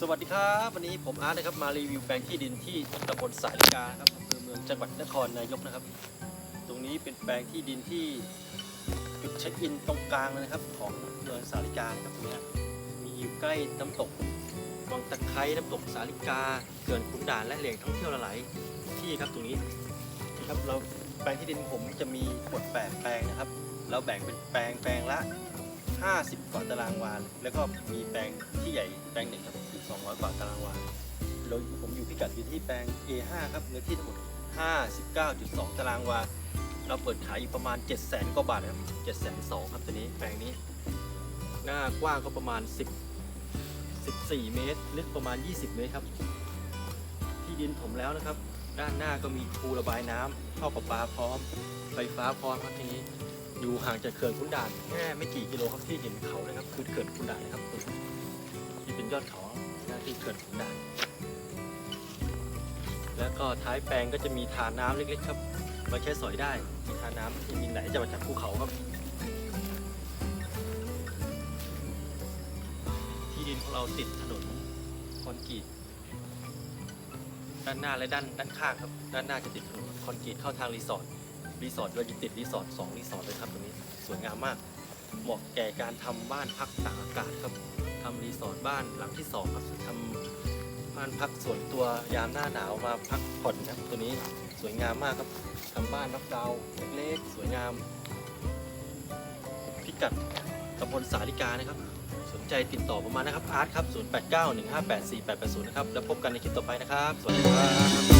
สวัสดีครับ วันนี้ผมอาร์ตนะครับมารีวิวแปลงที่ดินที่ตำบลสายลิกาครับอำเภอเมืองจังหวัดนครนายกนะครับ ตรงนี้เป็นแปลงที่ดินที่จุดเช็คอินตรงกลางเลยนะครับ ของเมืองสาลิกาครับตรงเนี้ยมีอยู่ใกล้น้ำตกวังตะไคร้น้ำตกสาลิกาเขื่อนขุนด่านและแหล่งท่องเที่ยวหลายที่ครับตรงนี้นะครับเราแปลงที่ดินผมจะมีทั้งหมดแปดแปลงนะครับ เราแบ่งเป็นแปลงแปลงละ 50 กว่าตารางวา แล้วก็มีแปลงที่ใหญ่แปลงหนึ่งครับคือ200 กว่าตารางวาเราผมอยู่พิกัดอยู่ที่แปลง A5 ครับเนื้อที่ทั้งหมด 59.2 ตารางวา เราเปิดขายอยู่ประมาณ700,000กว่าบาทครับ702,000ครับตัวนี้แปลงนี้ หน้ากว้างก็ประมาณ 10 14 เมตร ลึกประมาณ 20 เมตรครับ ที่ดินถมแล้วนะครับ ด้านหน้าก็มีคูระบายน้ำท่อประปาพร้อม ไฟฟ้าพร้อมครับทีนี้ ห่างจากเขื่อนขุนด่านแค่ไม่กี่กิโลครับที่เห็นเขาเลยครับคือเขื่อนขุนด่านนะครับที่เป็นยอดเขาหน้าที่เขื่อนขุนด่าน แล้วก็ท้ายแปลงก็จะมีทานน้ำเล็กๆครับไว้ใช้สอยได้มีทานน้ำที่มีไหลจะมาจากภูเขาครับ ที่ดินของเราติดถนนคอนกรีตด้านหน้าและด้านด้านข้างครับ ด้านหน้าจะติดถนนคอนกรีตเข้าทางรีสอร์ทรีสอร์ทเราจะติดรีสอร์ทสองรีสอร์ทเลยครับตรงนี้ สวยงามมาก เหมาะแก่การทำบ้านพักตากอากาศครับทำรีสอร์ทบ้านหลังที่สองครับทำบ้านพักส่วนตัวยามหน้าหนาวมาพักผ่อนครับตัวนี้สวยงามมากครับทำบ้านนับดาวเล็กๆสวยงาม พิกัดตำบลสาลิกานะครับ สนใจติดต่อประมาณนะครับอาร์ตครับ 0891584880 นะครับ แล้วพบกันในคลิปต่อไปนะครับ สวัสดีครับ